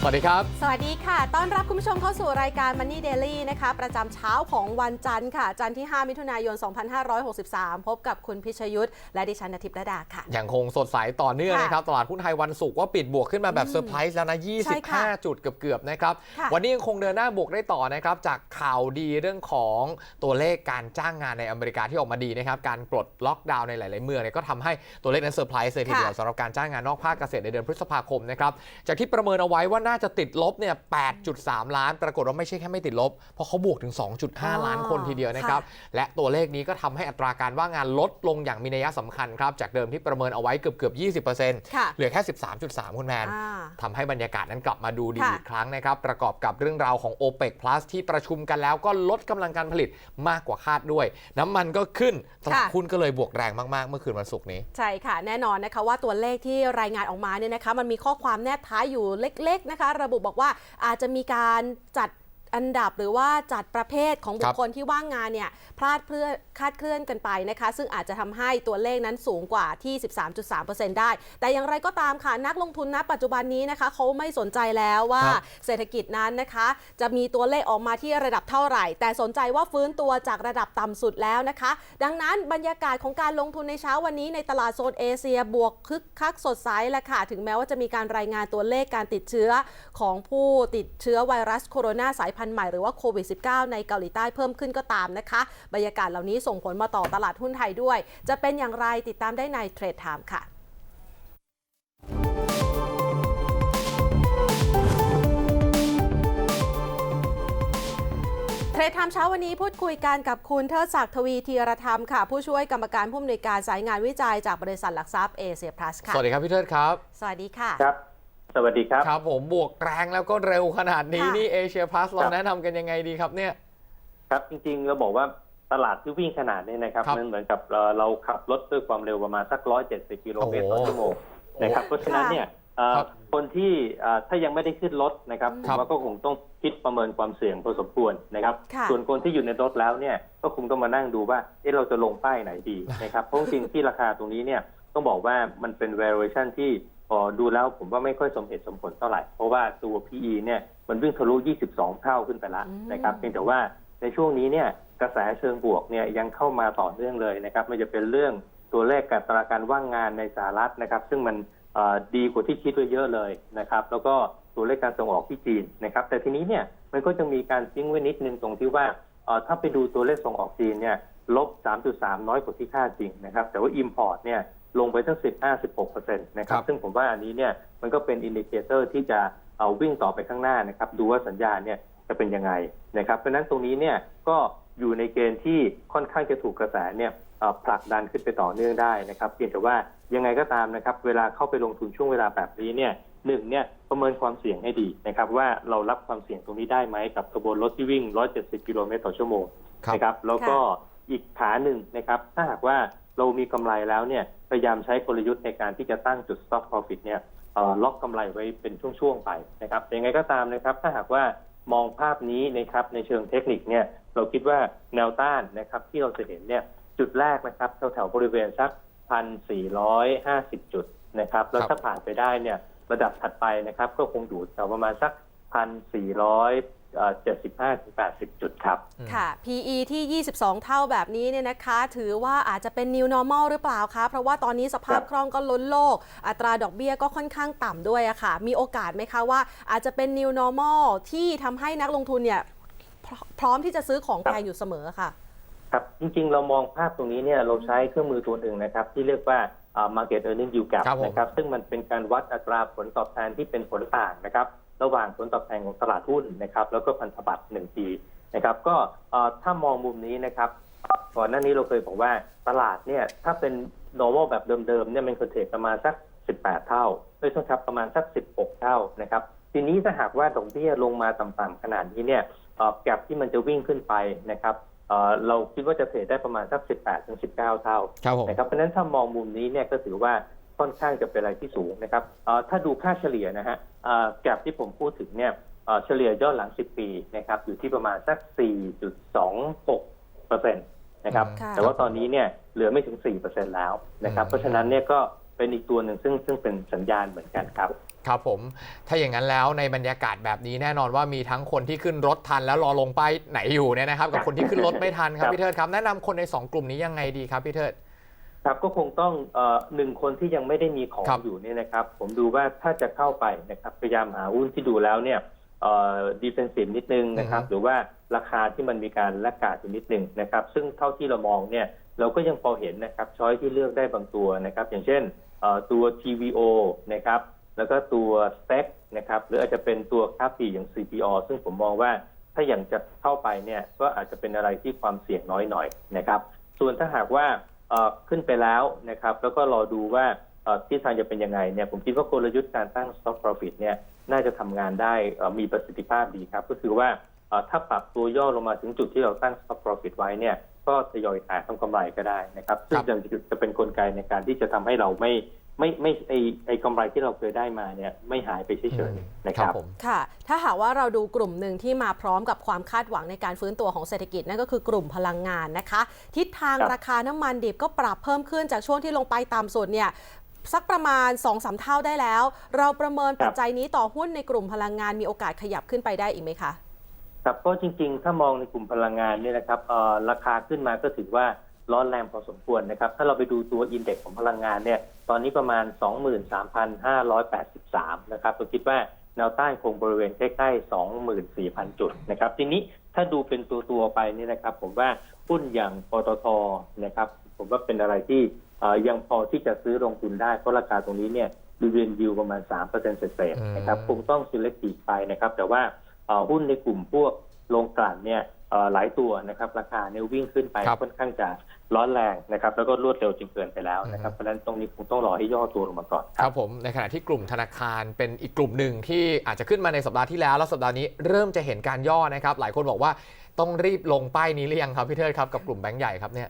สวัสดีครับ สวัสดีค่ะ ต้อนรับคุณผู้ชมเข้าสู่รายการ Money Daily นะคะ ประจำเช้าของวันจันทร์ค่ะ จันทร์ที่ 5 มิถุนายน 2563 พบกับคุณพิชยุทธ์และดิฉันนทิพย์ระดาค่ะ อย่างคงสดใสต่อเนื่องค่ะนะครับ ตลาดหุ้นไทยวันศุกร์ว่าปิดบวกขึ้นมาแบบเซอร์ไพรส์แล้วนะใช่ค่ะ25 จุดเกือบๆนะครับค่ะวันนี้ยังคงเดินหน้าบวกได้ต่อนะครับ จากข่าวดีเรื่องของตัวเลขการจ้างงานในอเมริกาที่ออกมาดีนะครับ การปลดล็อกดาวน์ในหลาย ๆ เมืองเนี่ยก็ทำให้ตัวเลขนั้นเซอร์ไพรส์เลยทีเดียวสำหรับการจ้างงานนอกภาคเกษตรในเดือนพฤษภาคมนะครับ จากที่ประเมินเอาไว้ว่าน่าจะติดลบเนี่ย 8.3 ล้าน ปรากฏว่าไม่ใช่แค่ไม่ติดลบ เพราะเขาบวกถึง 2.5 ล้านคนทีเดียวนะครับ และตัวเลขนี้ก็ทำให้อัตราการว่างงานลดลงอย่างมีนัยสำคัญครับ จากเดิมที่ประเมินเอาไว้เกือบเกือบ 20%ค่ะเหลือแค่ 13.3 คุณแมนอ่าทำให้บรรยากาศนั้นกลับมาดูดีค่ะอีกครั้งนะครับ ประกอบกับเรื่องราวของ o p e c Plus ที่ประชุมกันแล้วก็ลดกำลังการผลิตมากกว่าคาดด้วย น้ำมันก็ขึ้นตลาดค่ะหุ้นก็เลยบวกแรงมากๆ เมื่อคืนวันศุกร์นี้ใช่ค่ะแน่นอนนะคะว่าตัวเลขที่รายงานออกมาเนี่ยนะคะมันมีข้อความแนบท้ายอยู่เล็กๆนะคะระบุบอกว่าอาจจะมีการจัด อันดับหรือว่าจัดประเภทของบุครัคบคลที่ว่างงานเนี่ยพลาดเพื่อคาดเคลื่อนกันไปนะคะ ซึ่งอาจจะทำให้ตัวเลขนั้นสูงกว่าที่ 13.3%ได้ แต่อย่างไรก็ตามค่ะนักลงทุนณปัจจุบันนี้นะคะเขาไม่สนใจแล้วว่าครับเศรษฐกิจนั้นนะคะ จะมีตัวเลขออกมาที่ระดับเท่าไหร่ แต่สนใจว่าฟื้นตัวจากระดับต่ำสุดแล้วนะคะ ดังนั้นบรรยากาศของการลงทุนในเช้าวันนี้ในตลาดโซนเอเชียบวกคึกคักสดใสแหละค่ะถึงแม้ว่าจะมีการรายงานตัวเลขการติดเชื้อของผู้ติดเชื้อไวรัสโคโรนาสายพันธุ์ใหม่หรือว่าโควิด -19 ในเกาหลีใต้เพิ่มขึ้นก็ตามนะคะ บรรยากาศเหล่านี้ส่งผลมาต่อตลาดหุ้นไทยด้วย จะเป็นอย่างไรติดตามได้ในเทรดไทม์ค่ะเทรดไทม์เช้าวันนี้พูดคุยกันกับคุณเทิดศักดิ์ทวีธีรธรรมค่ะ ผู้ช่วยกรรมการผู้อำนวยการสายงานวิจัยจากบริษัทหลักทรัพย์เอเชียพลัสค่ะ สวัสดีครับพี่เทิดครับ สวัสดีค่ะครับ สวัสดีครับ ครับผมบวกแรงแล้วก็เร็วขนาดนี้ค่ะ นี่เอเชียพลัสเราครับแนะนำกันยังไงดีครับเนี่ย ครับจริงๆเราบอกว่าตลาดที่วิ่งขนาดนี้นะครับครับมันเหมือนกับเราเราขับรถด้วยความเร็วประมาณสักร้อยเจ็ดสิบกิโลเมตรต่อโอ้โหชั่วโมงนะครับเพราะฉะนั้นเนี่ยเอ่อครับคนที่เอ่อถ้ายังไม่ได้ขึ้นรถนะครับอืมผมว่าก็คงต้องคิดประเมินความเสี่ยงพอสมควรนะครับ ค่ะ ส่วนคนที่อยู่ในรถแล้วเนี่ยก็คงต้องมานั่งดูว่าเอ๊ะเราจะลงป้ายไหนดีนะครับเพราะจริงๆที่ราคาตรงนี้เนี่ยต้องบอกว่ามันเป็น valuation ที่ พอดูแล้วผมว่าไม่ค่อยสมเหตุสมผลเท่าไหร่ เพราะว่าตัว PE เนี่ยมันวิ่งทะลุ 22 เท่าขึ้นไปแล้วอืมนะครับเพียงแต่ว่าในช่วงนี้เนี่ยกระแสเชิงบวกเนี่ยยังเข้ามาต่อเนื่องเลยนะครับไม่จะเป็นเรื่องตัวเลขการตราการว่างงานในสหรัฐนะครับ ซึ่งมันเอ่อดีกว่าที่คิดไว้เยอะเลยนะครับ แล้วก็ตัวเลขการส่งออกที่จีนนะครับ แต่ทีนี้เนี่ยมันก็จะมีการทิ้งไว้นิดนึงตรงที่ว่าเอ่อถ้าไปดูตัวเลขส่งออกจีนเนี่ยลบ 3.3 น้อยกว่าที่คาดจริงนะครับ แต่ว่า Import เนี่ย ลงไปทั้ง 15-16เปอร์เซ็นต์นะครัครับบซึ่งผมว่าอันนี้เนี่ยมันก็เป็นอินดิเคเตอร์ที่จะเอาวิ่งต่อไปข้างหน้านะครับ ดูว่าสัญญาณเนี่ยจะเป็นยังไงนะครับ เพราะฉะนั้นตรงนี้เนี่ยก็อยู่ในเกณฑ์ที่ค่อนข้างจะถูกกระแสเนี่ยเอ่อผลักดันขึ้นไปต่อเนื่องได้นะครับเพียงแต่ว่ายังไงก็ตามนะครับ เวลาเข้าไปลงทุนช่วงเวลาแบบนี้เนี่ยหนึ่งเนี่ยประเมินความเสี่ยงให้ดีนะครับ ว่าเรารับความเสี่ยงตรงนี้ได้ไหมกับขบวนรถที่วิ่ง 170 กิโลเมตรต่อชั่วโมงครับนะครับแล้วก็อีกขาหนึ่งนะครับ ถ้าหากว่า เรามีกำไรแล้วเนี่ยพยายามใช้กลยุทธ์ในการที่จะตั้งจุด stop profit เนี่ยล็อกกำไรไว้เป็นช่วงๆไปนะครับแต่ยังไงก็ตามนะครับ ถ้าหากว่ามองภาพนี้นะครับในเชิงเทคนิคเนี่ยเราคิดว่าแนวต้านนะครับที่เราจะเห็นเนี่ยจุดแรกนะครับแถวๆบริเวณสักพันสี่ร้อยห้าสิบจุดนะครับแล้วถ้าผ่านไปได้เนี่ยระดับถัดไปนะครับก็คงอยู่แถวประมาณสักพันสี่ร้อย เจ็ดสิบห้าถึงแปดสิบจุดครับ ค่ะ PE ที่ 22 เท่าแบบนี้เนี่ยนะคะ ถือว่าอาจจะเป็น new normal หรือเปล่าคะ เพราะว่าตอนนี้สภาพครับคล่องก็ล้นโลก อัตราดอกเบี้ยก็ค่อนข้างต่ำด้วยอะค่ะ มีโอกาสไหมคะว่าอาจจะเป็น new normal ที่ทำให้นักลงทุนเนี่ยพรพร้อมที่จะซื้อของแพงอยู่เสมอค่ะ ครับ จริงๆ เรามองภาพตรงนี้เนี่ยเราใช้เครื่องมือตัวหนึ่งนะครับ ที่เรียกว่าอ่า market earning yield gap ครับผมนะครับ ซึ่งมันเป็นการวัดอัตราผลตอบแทนที่เป็นผลต่างนะครับ ระหว่างผลตอบแทนของตลาดหุ้นนะครับ แล้วก็พันธบัตรหนึ่งปีนะครับ ก็เอ่อถ้ามองมุมนี้นะครับก่อนหน้านี้เราเคยบอกว่าตลาดเนี่ยถ้าเป็น normal แบบเดิมๆเนี่ยมันควรเทรดประมาณสัก 18 เท่าไม่ใช่ครับประมาณสัก 16 เท่านะครับ ทีนี้ถ้าหากว่าดอกเบี้ยลงมาต่ำๆขนาดนี้เนี่ยเอ่อแกลบที่มันจะวิ่งขึ้นไปนะครับเอ่อเราคิดว่าจะเทรดได้ประมาณสัก 18ถึง19 เท่าครับผมนะครับเพราะฉะนั้นถ้ามองมุมนี้เนี่ยก็ถือว่า ค่อนข้างจะเป็นอะไรที่สูงนะครับเอ่อถ้าดูค่าเฉลี่ยนะฮะเอ่อแกลบที่ผมพูดถึงเนี่ยเอ่อเฉลี่ยย้อนหลัง 10 ปีนะครับอยู่ที่ประมาณสัก 4.26เปอร์เซ็นต์นะครับค่ะแต่ว่าตอนนี้เนี่ยเหลือไม่ถึง 4เปอร์เซ็นต์แล้วนะครับอืมเพราะฉะนั้นเนี่ยก็เป็นอีกตัวหนึ่งซึ่งซึ่งเป็นสัญญาณเหมือนกันครับครับผม ถ้าอย่างนั้นแล้วในบรรยากาศแบบนี้แน่นอนว่ามีทั้งคนที่ขึ้นรถทันแล้วรอลงป้ายไหนอยู่เนี่ยนะครับ กับคนที่ขึ้นรถไม่ทันครับครับพี่เทิดครับ แนะนำคนใน 2 กลุ่มนี้ยังไงดีครับพี่เทิด ครับก็คงต้องเอ่อหนึ่งคนที่ยังไม่ได้มีของครับอยู่เนี่ยนะครับ ผมดูว่าถ้าจะเข้าไปนะครับพยายามหาหุ้นที่ดูแล้วเนี่ยเอ่อดีเฟนซีฟนิดนึงนะครับ หรือว่าราคาที่มันมีการแลกกาดอยู่นิดนึงนะครับ ซึ่งเท่าที่เรามองเนี่ยเราก็ยังพอเห็นนะครับช้อยที่เลือกได้บางตัวนะครับ อย่างเช่นเอ่อตัว TVO นะครับแล้วก็ตัว SPEC นะครับหรืออาจจะเป็นตัวค่าปีอย่าง CPO ซึ่งผมมองว่าถ้าอย่างจะเข้าไปเนี่ยก็อาจจะเป็นอะไรที่ความเสี่ยงน้อยหน่อยนะครับ ส่วนถ้าหากว่าเอ่อ ขึ้นไปแล้วนะครับ แล้วก็รอดูว่าเอ่อทิศทางจะเป็นยังไงเนี่ยผมคิดว่ากลยุทธ์การตั้ง stop profit เนี่ยน่าจะทำงานได้เอ่อมีประสิทธิภาพดีครับ ก็คือว่าเอ่อถ้าปรับตัวย่อลงมาถึงจุดที่เราตั้ง stop profit ไว้เนี่ยก็ทยอยขายทำกำไรก็ได้นะครับ ซึ่งจะจะเป็นกลไกในการที่จะทำให้เราไม่ ไม่ไม่ไอไอกำไรที่เราเคยได้มาเนี่ยไม่หายไปเฉยๆนะครับผมค่ะ ถ้าหากว่าเราดูกลุ่มหนึ่งที่มาพร้อมกับความคาดหวังในการฟื้นตัวของเศรษฐกิจนั่นก็คือกลุ่มพลังงานนะคะ ทิศทางครับราคาน้ำมันดิบก็ปรับเพิ่มขึ้นจากช่วงที่ลงไปต่ำสุดเนี่ยสักประมาณ2อสเท่าได้แล้ว เราประเมินปัจจัยนี้ต่อหุ้นในกลุ่มพลังงานมีโอกาสขยับขึ้นไปได้อีกไหมคะครับก็จริงๆ ถ้ามองในกลุ่มพลังงานเนี่ยนะครับเอ่อราคาขึ้นมาก็ถือว่า ร้อนแรงพอสมควรนะครับ ถ้าเราไปดูตัวอินเด็กซ์ของพลังงานเนี่ย ตอนนี้ประมาณ 23,583 นะครับเราคิดว่าแนวต้านคงบริเวณใกล้ๆ 24,000 จุดนะครับ ทีนี้ถ้าดูเป็นตัวตัวๆไปเนี่ยนะครับ ผมว่าหุ้นอย่างปตทนะครับ ผมว่าเป็นอะไรที่เอ่อยังพอที่จะซื้อลงทุนได้ เพราะราคาตรงนี้เนี่ยดูเรียนยิวประมาณ 3%เศษๆนะครับอืมคงต้อง selective ไปนะครับ แต่ว่าเอ่อหุ้นในกลุ่มพวกโรงกลั่นเนี่ยเอ่อ หลายตัวนะครับราคาเนี่ยวิ่งขึ้นไปครับค่อนข้างจะร้อนแรงนะครับแล้วก็รวดเร็วจนเกินไปแล้วนะครับอืมเพราะฉะนั้นตรงนี้คงต้องรอให้ย่อตัวลงมาก่อนครับผมในขณะที่กลุ่มธนาคารเป็นอีกกลุ่มหนึ่งที่อาจจะขึ้นมาในสัปดาห์ที่แล้ว แล้วสัปดาห์นี้เริ่มจะเห็นการย่อนะครับ หลายคนบอกว่าต้องรีบลงป้ายนี้หรือยังครับพี่เทิดครับกับกลุ่มแบงก์ใหญ่ครับเนี่ย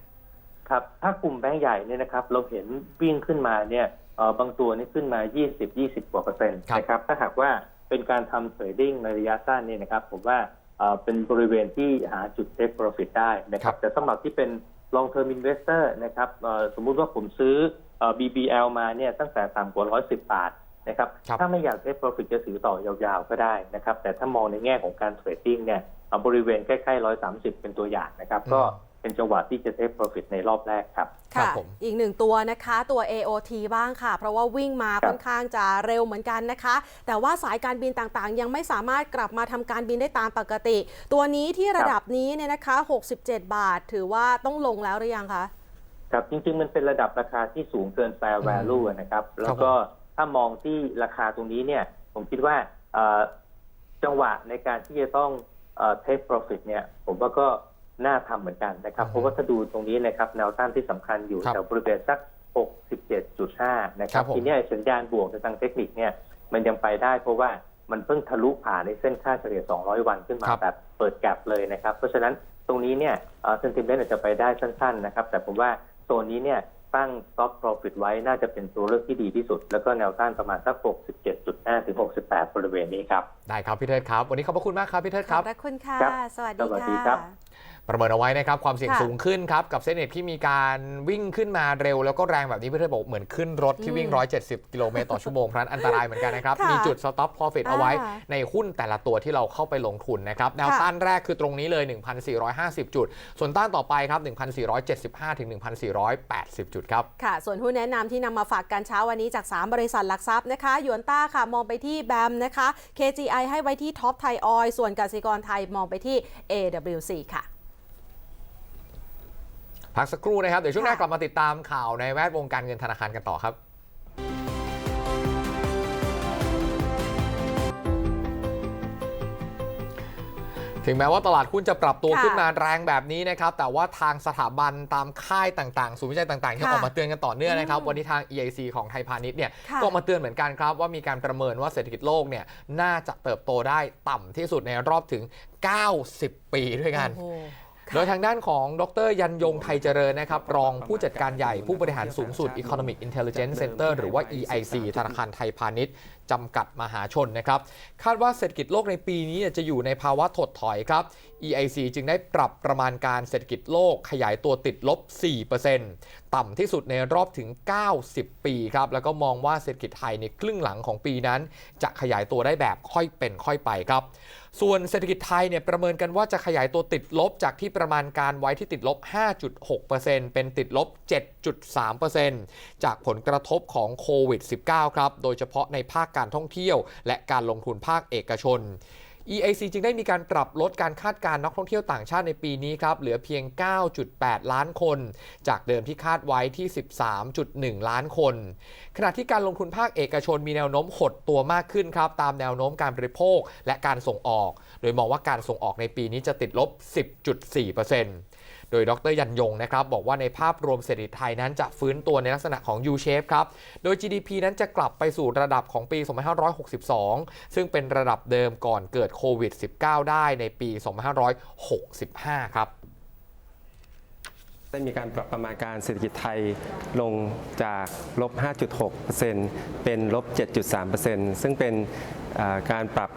ครับถ้ากลุ่มแบงก์ใหญ่เนี่ยนะครับเราเห็นวิ่งขึ้นมาเนี่ยเอ่อบางตัวนี่ขึ้นมา 20 20กว่าเปอร์เซ็นต์ครับนะครับถ้าหากว่าเป็นการทำเทรดดิ้งในระยะสั้นเนี่ยนะครับผมว่า เอ่อเป็นบริเวณที่หาจุด take profit ได้นะคครัรับบแต่สำหรับที่เป็น long term investor นะครับเอ่อสมมุติว่าผมซื้อเอ่อ BBL มาเนี่ยตั้งแต่ต่ำกว่า 110 บาทนะครับครับถ้าไม่อยาก take profit จะถือต่อยาวๆ ก็ได้นะครับ แต่ถ้ามองในแง่ของการเทรดดิ้งเนี่ยเอ่อบริเวณใกล้ๆ 130 เป็นตัวอย่างนะครับ ก็ เป็นจังหวะที่จะ take profit ในรอบแรกครับครับค่ะผมอีกหนึ่งตัวนะคะตัว AOT บ้างค่ะ เพราะว่าวิ่งมาครับ ค่อนข้างจะเร็วเหมือนกันนะคะ แต่ว่าสายการบินต่างๆ ยังไม่สามารถกลับมาทำการบินได้ตามปกติ ตัวนี้ที่ระดับนี้เนี่ยนะคะ 67 บาท ถือว่าต้องลงแล้วหรือยังคะ ครับ จริง ๆ มันเป็นระดับราคาที่สูงเกิน fair value นะครับ แล้วก็ถ้ามองที่ราคาตรงนี้เนี่ย ผมคิดว่าเอ่อจังหวะในการที่จะต้องเอ่อ take profit เนี่ย ผมว่าก็ น่าทำเหมือนกันนะครับอืมเพราะว่าถ้าดูตรงนี้นะครับแนวต้านที่สำคัญอยู่ครับแถวบริเวณสัก 67.5 นะคครัรับบผมทีเนี้ยสัญญาณบวกในทางเทคนิคเนี่ยมันยังไปได้เพราะว่ามันเพิ่งทะลุผ่านในเส้นค่าเฉลี่ย 200 วันขึ้นมาครับแบบเปิดแกลบเลยนะครับ เพราะฉะนั้นตรงนี้เนี่ยเซนติเมนต์อาจจะไปได้สั้นๆนะครับ แต่ผมว่าโซนนี้เนี่ยตั้ง stop profit ไว้น่าจะเป็นตัวเลือกที่ดีที่สุด แล้วก็แนวต้านประมาณสัก 67.5 ถึง 68 บริเวณนี้ครับ ได้ครับพี่เทิดครับ วันนี้ขอบพระคุณมากครับพี่เทิดขคอรับบพระคุณค่ะครับสวัสสวัสดีดีครัค่ะบ ประเมินเอาไว้นะครับ ความเสี่ยงค่ะสูงขึ้นครับ กับเส้นเอ็ดที่มีการวิ่งขึ้นมาเร็ว แล้วก็แรงแบบนี้พี่เทิดบอกเหมือนขึ้นรถที่วิ่ง170 กิโลเมตรต่อชั่วโมงเพราะฉะนั้นอันตรายเหมือนกันนะครับ ค่ะมีจุด stop profit เอาไว้ อ่าในหุ้นแต่ละตัวที่เราเข้าไปลงทุนนะครับแนวค่ะต้านแรกคือตรงนี้เลย 1,450 จุด ส่วนต้านต่อไปครับ 1,475 ถึง 1,480 จุดครับ ค่ะ ส่วนหุ้นแนะนำที่นำมาฝากกันเช้าวันนี้จาก 3 บริษัทหลักทรัพย์นะคะหยวนต้าค่ะ มองไปที่แบมนะคะ KGI ให้ไว้ที่ท็อปไทยออยส่วนกสิกรไทยมองไปที่ AWC ค่ะ พักสักครู่นะครับ เดี๋ยวช่วงหน้าค่ะกลับมาติดตามข่าวในแวดวงการเงินธนาคารกันต่อครับถึงแม้ว่าตลาดหุ้นจะปรับตัวค่ะขึ้นมาแรงแบบนี้นะครับ แต่ว่าทางสถาบันตามค่ายต่างๆ ศูนย์วิจัยต่างๆ ที่ค่ะออกมาเตือนกันต่อเนื่องนะครับอืมวันนี้ทาง EIC ของไทยพาณิชย์เนี่ยค่ะก็ออกมาเตือนเหมือนกันครับ ว่ามีการประเมินว่าเศรษฐกิจโลกเนี่ยน่าจะเติบโตได้ต่ำที่สุดในรอบถึง 90 ปีด้วยกัน โดยทางด้านของดรยันยงไทยเจริญนะครับ รองผู้จัดการใหญ่ผู้บริหารสูงสุด Economic Intelligence Center หรือว่า EIC ธนาคารไทยพาณิชย์จำกัดมหาชนนะครับ คาดว่าเศรษฐกิจโลกในปีนี้จะอยู่ในภาวะถดถอยครับ EIC จึงได้ปรับประมาณการเศรษฐกิจโลกขยายตัวติดลบ 4%ต่ำที่สุดในรอบถึง 90 ปีครับ แล้วก็มองว่าเศรษฐกิจไทยในครึ่งหลังของปีนั้น จะขยายตัวได้แบบค่อยเป็นค่อยไปครับ ส่วนเศรษฐกิจไทยเนี่ยประเมินกันว่าจะขยายตัวติดลบจากที่ประมาณการไว้ที่ติดลบ 5.6%เป็นติดลบ 7.3%จากผลกระทบของโควิด -19 ครับ โดยเฉพาะในภาคการท่องเที่ยว และการลงทุนภาคเอกชน EIC จึงได้มีการปรับลดการคาดการณ์นักท่องเที่ยวต่างชาติในปีนี้ครับเหลือเพียง 9.8 ล้านคน จากเดิมที่คาดไว้ที่ 13.1 ล้านคน ขณะที่การลงทุนภาคเอกชนมีแนวโน้มหดตัวมากขึ้นครับตามแนวโน้มการบริโภคและการส่งออก โดยมองว่าการส่งออกในปีนี้จะติดลบ 10.4% โดยดรยันยงนะครับบอกว่าในภาพรวมเศรษฐกิจไทยนั้นจะฟื้นตัวในลักษณะของ U-shape ครับ โดย GDP นั้นจะกลับไปสู่ระดับของปี 2562 ซึ่งเป็นระดับเดิมก่อนเกิดโควิด -19 ได้ในปี 2565 ครับได้มีการปรับประมาณการเศรษฐกิจไทยลงจากลบ 5.6%เป็นลบ 7.3%ซึ่งเป็นการปรับ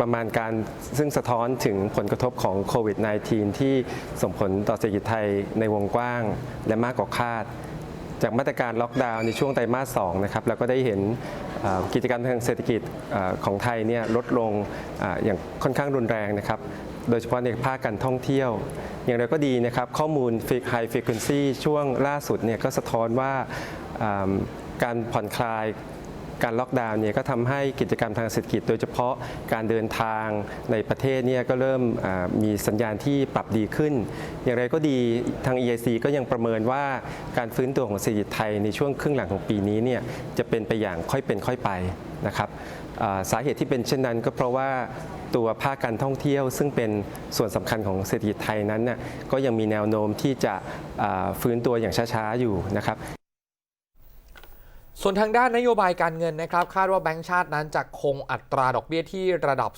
ประมาณการซึ่งสะท้อนถึงผลกระทบของโควิด -19 ที่ส่งผลต่อเศรษฐกิจไทยในวงกว้างและมากกว่าคาด จากมาตรการล็อกดาวน์ในช่วงไตรมาส2นะครับเราก็ได้เห็นกิจกรรมทางเศรษฐกิจของไทยเนี่ยลดลงอย่างค่อนข้างรุนแรงนะครับโดยเฉพาะในภาคการท่องเที่ยว อย่างไรก็ดีนะครับ ข้อมูล High Frequency ช่วงล่าสุดเนี่ยก็สะท้อนว่าการผ่อนคลาย การล็อกดาวน์เนี่ยก็ทำให้กิจกรรมทางเศรษฐกิจ โดยเฉพาะการเดินทางในประเทศเนี่ยก็เริ่มมีสัญญาณที่ปรับดีขึ้น อย่างไรก็ดีทาง EIC ก็ยังประเมินว่าการฟื้นตัวของเศรษฐกิจไทยในช่วงครึ่งหลังของปีนี้เนี่ยจะเป็นไปอย่างค่อยเป็นค่อยไปนะครับสาเหตุที่เป็นเช่นนั้นก็เพราะว่าตัวภาคการท่องเที่ยว ซึ่งเป็นส่วนสำคัญของเศรษฐกิจไทยนั้นน่ก็ยังมีแนวโน้มที่จะฟื้นตัวอย่างช้าๆอยู่นะครับ ส่วนทางด้านนโยบายการเงินนะครับ คาดว่าแบงก์ชาตินั้นจะคงอัตราดอกเบี้ยที่ระดับ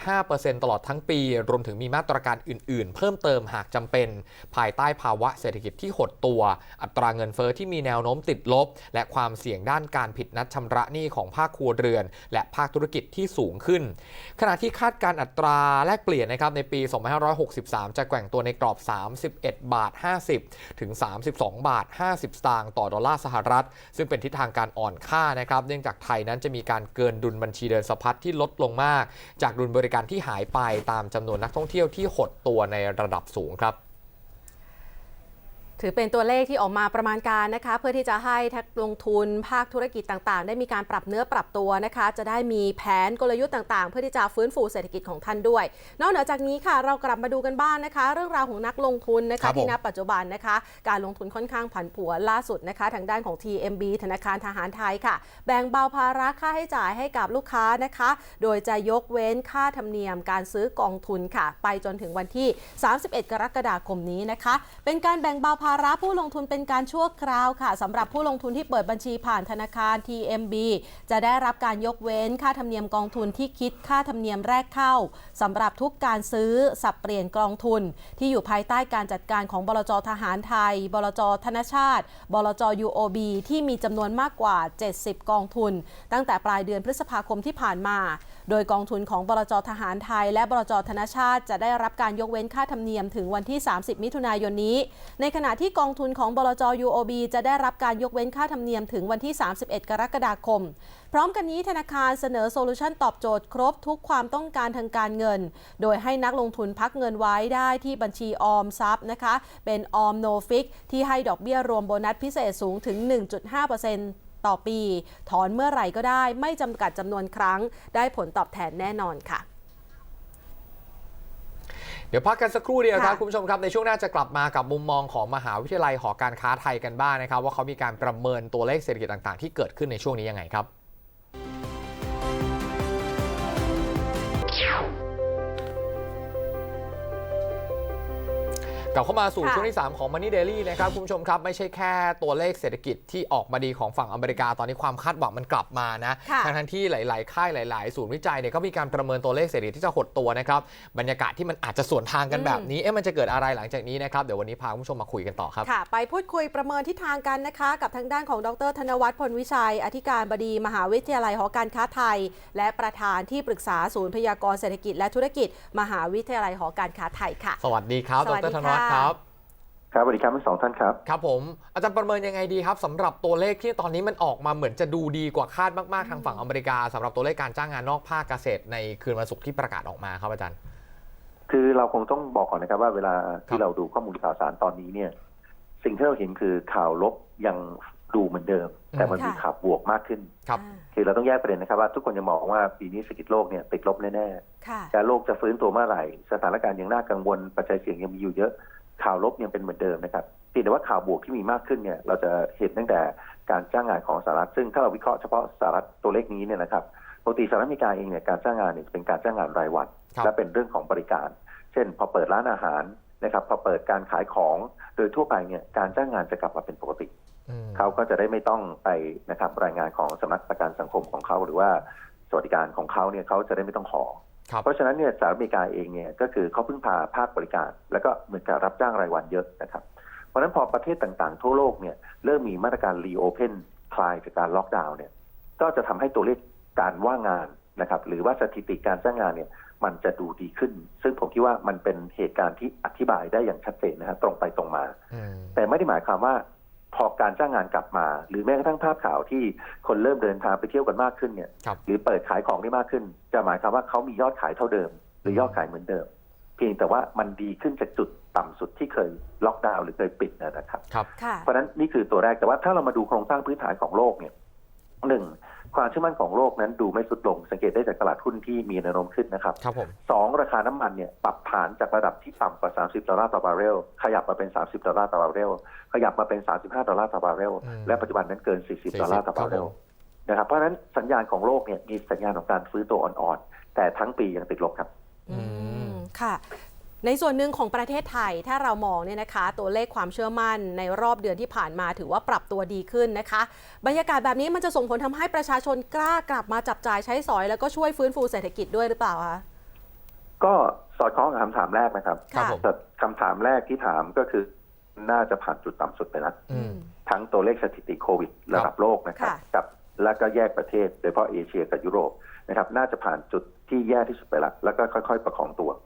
0.5%ตลอดทั้งปี รวมถึงมีมาตรการอื่น ๆ เพิ่มเติมหากจำเป็น ภายใต้ภาวะเศรษฐกิจที่หดตัว อัตราเงินเฟอ้อที่มีแนวโน้มติดลบ และความเสี่ยงด้านการผิดนัดชำระหนี้ของภาคครัวเรือน และภาคธุรกิจที่สูงขึ้น ขณะที่คาดการอัตราแลกเปลี่ยนนะครับในปี 2563 จะแกว่งตัวในกรอบ 31 บาท 50 ถึง 32 บาท 50 สตางค์ต่อดอลลาร์สหรัฐ ซึ่งเป็นทิศทางการอ่อนค่านะครับ เนื่องจากไทยนั้นจะมีการเกินดุลบัญชีเดินสะพัดที่ลดลงมาก จากดุลบริการที่หายไปตามจำนวนนักท่องเที่ยวที่หดตัวในระดับสูงครับ ถือเป็นตัวเลขที่ออกมาประมาณการนะคะ เพื่อที่จะให้ทักลงทุนภาคธุรกิจต่างๆ ได้มีการปรับเนื้อปรับตัวนะคะ จะได้มีแผนกลยุทธ์ต่างๆ เพื่อที่จะฟื้นฟูเศรษฐกิจของท่านด้วย นอกเหนือจากนี้ค่ะ เรากลับมาดูกันบ้างนะคะ เรื่องราวของนักลงทุนนะครัคะบผมที่ณปัจจุบันนะคะ การลงทุนค่อนข้างผันผวนล่าสุดนะคะ ทางด้านของ TMB ธนาคารทหารไทยค่ะ แบ่งเบาภาระค่าให้จ่ายให้กับลูกค้านะคะ โดยจะยกเว้นค่าธรรมเนียมการซื้อกองทุนค่ะ ไปจนถึงวันที่ 31 กรกฎาคมนี้นะคะ เป็นการแบ่งเบาภาระผู้ลงทุนเป็นการชั่วคราวค่ะสำหรับผู้ลงทุนที่เปิดบัญชีผ่านธนาคาร TMB จะได้รับการยกเว้นค่าธรรมเนียมกองทุนที่คิดค่าธรรมเนียมแรกเข้าสำหรับทุกการซื้อสับเปลี่ยนกองทุน ที่อยู่ภายใต้การจัดการของบลจทหารไทย บลจธนชาติ บลจ UOB ที่มีจำนวนมากกว่า 70 กองทุน ตั้งแต่ปลายเดือนพฤษภาคมที่ผ่านมา โดยกองทุนของบลจทหารไทย และบลจธนชาติ จะได้รับการยกเว้นค่าธรรมเนียมถึงวันที่ 30 มิถุนายนนี้ ในขณะที่กองทุนของบลจ UOB จะได้รับการยกเว้นค่าธรรมเนียมถึงวันที่ 31 กรกฎาคม พร้อมกันนี้ธนาคารเสนอโซลูชันตอบโจทย์ครบทุกความต้องการทางการเงิน โดยให้นักลงทุนพักเงินไว้ได้ที่บัญชีออมทรัพย์นะคะ เป็นออมโนฟิกที่ให้ดอกเบี้ยรวมโบนัสพิเศษสูงถึง 1.5%ต่อปี ถอนเมื่อไหร่ก็ได้ ไม่จำกัดจำนวนครั้ง ได้ผลตอบแทนแน่นอนค่ะ เดี๋ยวพักกันสักครู่เดียวครับค่ะคุณผู้ชมครับในช่วงหน้าจะกลับมากับมุมมองของมหาวิทยาลัยหอการค้าไทยกันบ้างนะครับว่าเขามีการประเมินตัวเลขเศรษฐกิจต่างๆ ที่เกิดขึ้นในช่วงนี้ยังไงครับ กลับเข้ามาสู่ค่ะช่วงที่ 3 ของ Money Daily นะครับคุณผู้ชมครับไม่ใช่แค่ตัวเลขเศรษฐกิจที่ออกมาดีของฝั่งอเมริกาตอนนี้ความคาดหวังมันกลับมานะค่ะทั้งทั้งๆที่หลาย ๆ ค่ายหลาย ๆ ศูนย์วิจัยเนี่ยก็มีการประเมินตัวเลขเศรษฐกิจที่จะหดตัวนะครับบรรยากาศที่มันอาจจะสวนทางกันแบบนี้เอ๊ะมันจะเกิดอะไรหลังจากนี้นะครับเดี๋ยววันนี้พาคุณผู้ชมมาคุยกันต่อครับค่ะไปพูดคุยประเมินทิศทางกันนะคะกับทางด้านของดร ธนวัฒน์พลวิชัย อธิการบดีมหาวิทยาลัยหอการค้าไทย และประธานที่ปรึกษาศูนย์พยากรณ์เศรษฐกิจ และธุรกิจ มหาวิทยาลัยหอการค้าไทยค่ะ สวัสดีครับสดวัสดีรธนวัฒน์ค่ะครับ ครับสวัสดีครับทั้งสองท่านครับ ครับผม อาจารย์ประเมินยังไงดีครับสำหรับตัวเลขที่ตอนนี้มันออกมาเหมือนจะดูดีกว่าคาดมากๆทางฝั่งอเมริกาสำหรับตัวเลขการจ้างงานนอกภาคเกษตรในคืนวันศุกร์ที่ประกาศออกมาครับอาจารย์ คือเราคงต้องบอกก่อนนะครับว่าเวลาครัที่บเราดูข้อมูลข่าวสารตอนนี้เนี่ย สิ่งที่เราเห็นคือข่าวลบยังดูเหมือนเดิม แต่มันมีค่ะข่าวบวกมากขึ้นครับอ่าคือเราต้องแยกประเด็นนะครับว่าทุกคนจะมองว่าปีนี้เศรษฐกิจโลกเนี่ยติดลบแน่ค่ะๆการโลกจะฟื้นตัวเมื่อไหร่ สถานการณ์ยังน่ากังวลปัจจัยเสี่ยงยังมีอยู่เยอะ ข่าวลบยังเป็นเหมือนเดิมนะครับเพียงแต่ว่าข่าวบวกที่มีมากขึ้นเนี่ยเราจะเห็นตั้งแต่การจ้างงานของสหรัฐซึ่งถ้าเราวิเคราะห์เฉพาะสหรัฐตัวเลขนี้เนี่ยนะครับปกติสหรัฐอเมริกาเองเนี่ยการจ้างงานเนี่ยเป็นการจ้างงานรายวันครับและเป็นเรื่องของบริการ เช่น พอเปิดร้านอาหารนะครับพอเปิดการขายของโดยทั่วไปเนี่ยการจ้างงานจะกลับมาเป็นปกติอืมเขาก็จะได้ไม่ต้องไปนะครับรายงานของสำนักประกันสังคมของเขาหรือว่าสวัสดิการของเขาเนี่ยเขาจะได้ไม่ต้องขอครับ เพราะฉะนั้นเนี่ยสหรัฐอเมริกาเองเนี่ยก็คือเขาพึ่งพาภาคบริการ แล้วก็เหมือนกับรับจ้างรายวันเยอะนะครับ เพราะฉะนั้นพอประเทศต่างๆ ทั่วโลกเนี่ยเริ่มมีมาตรการรีโอเพนคลายจากการล็อกดาวน์เนี่ยก็จะทำให้ตัวเลขการว่างงานนะครับหรือว่าสถิติการจ้างงานเนี่ยมันจะดูดีขึ้น ซึ่งผมคิดว่ามันเป็นเหตุการณ์ที่อธิบายได้อย่างชัดเจนนะฮะตรงไปตรงมาอืมแต่ไม่ได้หมายความว่า พอการจ้างงานกลับมา หรือแม้กระทั่งภาพข่าวที่คนเริ่มเดินทางไปเที่ยวกันมากขึ้นเนี่ยครับหรือเปิดขายของได้มากขึ้น จะหมายความว่าเขามียอดขายเท่าเดิม หรือยอดขายเหมือนเดิม เพียงแต่ว่ามันดีขึ้นจากจุดต่ำสุดที่เคยล็อกดาวน์หรือเคยปิดนะครับครับค่ะเพราะฉะนั้นนี่คือตัวแรกแต่ว่าถ้าเรามาดูโครงสร้างพื้นฐานของโลกเนี่ยหนึ่ง ความเชื่อมั่นของโลกนั้นดูไม่สุดลง สังเกตได้จากตลาดหุ้นที่มีแนวโน้มขึ้นนะครับครับผมสองราคาน้ำมันเนี่ยปรับฐานจากระดับที่ต่ำกว่า 30 ดอลลาร์ต่อบาร์เรลขยับมาเป็น 30 ดอลลาร์ต่อบาร์เรลขยับมาเป็น 35 ดอลลาร์ต่อบาร์เรลอืมและปัจจุบันนั้นเกิน 40 ดอลลาร์ต่อบาร์เรลครับผมนะครับเพราะฉะนั้นสัญญาณของโลกเนี่ยมีสัญญาณของการฟื้นตัวอ่อนๆแต่ทั้งปียังติดลบครับอืมค่ะ ในส่วนหนึ่งของประเทศไทยถ้าเรามองเนี่ยนะคะ ตัวเลขความเชื่อมั่นในรอบเดือนที่ผ่านมาถือว่าปรับตัวดีขึ้นนะคะ บรรยากาศแบบนี้มันจะส่งผลทำให้ประชาชนกล้ากลับมาจับจ่ายใช้สอย แล้วก็ช่วยฟื้นฟูเศรษฐกิจด้วยหรือเปล่าคะก็สอดคล้องกับคำถามแรกนะครับครับผมแต่คำถามแรกที่ถามก็คือน่าจะผ่านจุดต่ำสุดไปแล้วอืมทั้งตัวเลขสถิติโควิดระดับโลกนะครับค่ะกับแล้วก็แยกประเทศโดยเฉพาะเอเชียกับยุโรปนะครับ น่าจะผ่านจุดที่แย่ที่สุดไปแล้วแล้วก็ค่อย ๆ ประคองตัวเ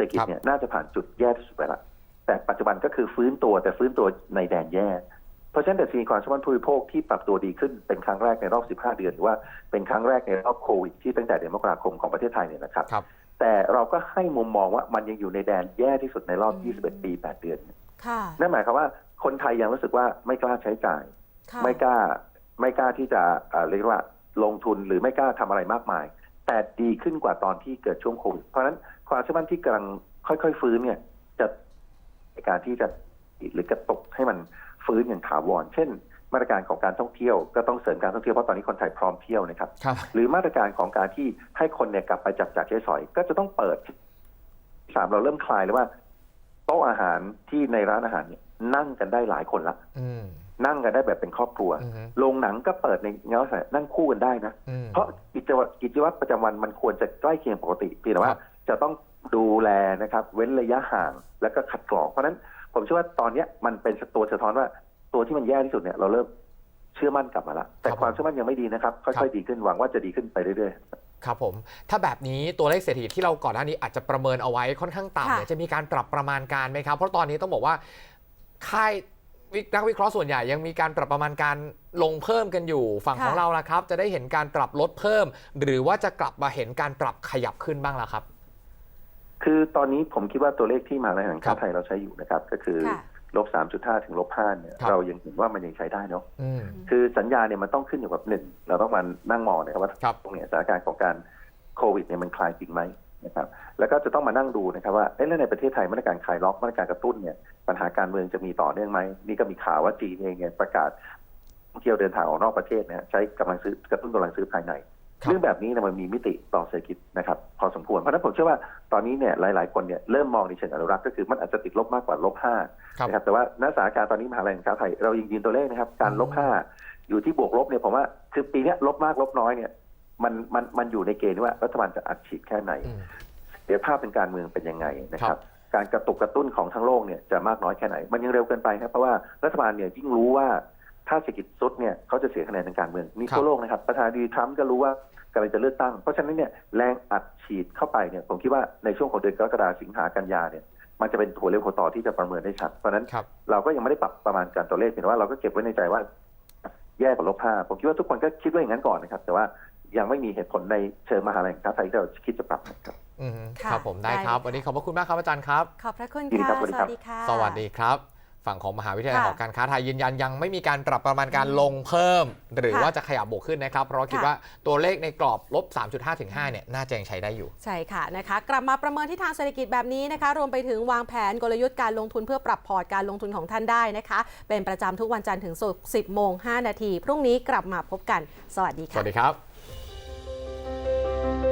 ศรษฐกิจครับเนี่ยน่าจะผ่านจุดแย่ที่สุดไปแล้วแต่ปัจจุบันก็คือฟื้นตัวแต่ฟื้นตัวในแดนแย่ เพราะฉะนั้นดัชนีความเชื่อมั่นผู้บริโภคที่ปรับตัวดีขึ้นเป็นครั้งแรกในรอบ 15 เดือนหรือว่าเป็นครั้งแรกในรอบโควิดที่ตั้งแต่เดือนมกราคมของประเทศไทยเนี่ยนะครับครับแต่เราก็ให้มุมมองว่ามันยังอยู่ในแดนแย่ที่สุดในรอบอืม21 ปี 8 เดือนค่ะนั่นหมายความว่าคนไทยยังรู้สึกว่าไม่กล้าใช้จ่ายค่ะไม่กล้าไม่กล้าที่จะเอ่อเรียกว่าลงทุนหรือไม่กล้าทำอะไรมากมาย แต่ดีขึ้นกว่าตอนที่เกิดช่วงโควิดเพราะฉะนั้น ความเชื่อมั่นที่กำลังค่อย ๆ ฟื้นเนี่ย จะในการที่จะหรือกระตุกให้มันฟื้นอย่างถาวร เช่น มาตรการของการท่องเที่ยวก็ต้องเสริมการท่องเที่ยวเพราะตอนนี้คนไทยพร้อมเที่ยวนะครับครับ หรือมาตรการของการที่ให้คนเนี่ยกลับไปจับจ่ายใช้สอย ก็จะต้องเปิดสามเราเริ่มคลายแล้วว่าโต๊ะอาหารที่ในร้านอาหารเนี่ยนั่งกันได้หลายคนละอืมนั่งกันได้แบบเป็นครอบครัวอืมโรงหนังก็เปิดในเงาแสงนั่งคู่กันได้นะอืมเพราะกิจวัตรกิจวัตรประจำวันมันควรจะใกล้เคียงปกติเพียงแต่คว่ารับ จะต้องดูแลนะครับ เว้นระยะห่างแล้วก็คัดกรอง เพราะฉะนั้นผมเชื่อว่าตอนเนี้ยมันเป็นตัวสะท้อนว่าตัวที่มันแย่ที่สุดเนี่ยเราเริ่มเชื่อมั่นกลับมาละแต่ความเชื่อมั่นยังไม่ดีนะครับค่อยๆดีขึ้นหวังว่าจะดีขึ้นไปเรื่อยๆครับผมถ้าแบบนี้ตัวเลขเศรษฐกิจที่เราก่อนหน้านี้อาจจะประเมินเอาไว้ค่อนข้างต่ำเนี่ยค่ะจะมีการปรับประมาณการไหมครับ เพราะตอนนี้ต้องบอกว่าค่ายวินักวิเคราะห์ส่วนใหญ่ยังมีการปรับประมาณการลงเพิ่มกันอยู่ฝั่งของเราล่ะครับ จะได้เห็นการปรับลดเพิ่ม หรือว่าจะกลับมาเห็นการปรับขยับขึ้นบ้างล่ะครับ คือตอนนี้ผมคิดว่าตัวเลขที่มหาลัยแห่งครัชาบติไทยเราใช้อยู่นะครับ ก็คือค่ะลบ3.5ถึงลบ5เนี่ยครับเรายังเห็นว่ามันยังใช้ได้เนาะอืมคือสัญญาเนี่ยมันต้องขึ้นอยู่กับหนึ่งเราต้องมานั่งมองนะครับว่าครับตรงเนี้ยสถานการณ์ของการโควิดเนี่ยมันคลายจริงไหมนะครับแล้วก็จะต้องมานั่งดูนะครับว่าเอ๊ะแล้วในประเทศไทยมาตรการคลายล็อกมาตรการกระตุ้นเนี่ยปัญหาการเมืองจะมีต่อเนื่องไหมนี่ก็มีข่าวว่าจีนเองเนี่ยประกาศท่องเที่ยวเดินทางออกนอกประเทศเนี่ยใช้กำลังซื้อกระตุ้นกำลังซื้อภายในครับ เรื่องแบบนี้เนี่ยมันมีมิติต่อเศรษฐกิจนะครับพอสมควรเพราะฉะนั้นผมเชื่อว่าตอนนี้เนี่ยหลาย ๆ คนเนี่ยเริ่มมองในเชิงอนุรักษ์ก็คือมันอาจจะติดลบมากกว่าลบห้าครับนะครับแต่ว่าณสถานการณ์ตอนนี้มหาลัยแห่งการไทยเรายังยืนตัวเลขนะครับการลบห้าอยู่ที่บวกลบเนี่ยผมว่าคือปีเนี้ยลบมากลบน้อยเนี่ยมันมันมันอยู่ในเกณฑ์ว่ารัฐบาลจะอัดฉีดแค่ไหนอืมเดี๋ยวภาพเป็นการเมืองเป็นยังไงนะคครัรับบการกระตุกกระตุ้นของทั้งโลกเนี่ยจะมากน้อยแค่ไหน มันยังเร็วเกินไปครับเพราะว่ารัฐบาลเนี่ยยิ่งรู้ว่า ถ้าเศรษฐกิจซุดเนี่ยเขาจะเสียคะแนนทางการเมืองนี่ทั่วโลกนะครับประธานาธิบดีทรัมป์ก็รู้ว่ากำลังจะเลือกตั้ง เพราะฉะนั้นเนี่ยแรงอัดฉีดเข้าไปเนี่ยผมคิดว่าในช่วงของเดือนกรกฎาคมสิงหากันยาเนี่ยมันจะเป็นถั่วเร็วหัวต่อที่จะประเมินได้ชัด เพราะฉะนั้นครับเราก็ยังไม่ได้ปรับประมาณการตัวเลขเพียงแต่ว่าเราก็เก็บไว้ในใจว่าแย่กว่าลบห้าผมคิดว่าทุกคนก็คิดว่าอย่างนั้นก่อนนะครับ แต่ว่ายังไม่มีเหตุผลในเชิงมหาลัยแห่งชาติไทยที่เราคิดจะปรับนะครับอืมค่ะครับผมได้ได้ครับค่ะวันนี้ขอบพระคุณมากครับอาจารย์ครับ ขอบพระคุณยินดีค่ะครับสสวัวัสสดีดีครับค่ะสวัสดีครับ ฝั่งของมหาวิทยาลัยค่ะหอการค้าไทยยืนยันยังไม่มีการปรับประมาณการลงเพิ่ม หรือค่ะว่าจะขยับบวกขึ้นนะครับ เพราะคิดค่ะว่าตัวเลขในกรอบลบ 3.5ถึง5เนี่ยน่าจะยังใช้ได้อยู่ ใช่ค่ะนะคะ กลับมาประเมินที่ทางเศรษฐกิจแบบนี้นะคะ รวมไปถึงวางแผนกลยุทธ์การลงทุนเพื่อปรับพอร์ตการลงทุนของท่านได้นะคะ เป็นประจำทุกวันจันทร์ถึงศุกร์10โมง5นาทีพรุ่งนี้กลับมาพบกัน สวัสดีสค่ะวัสดีครับ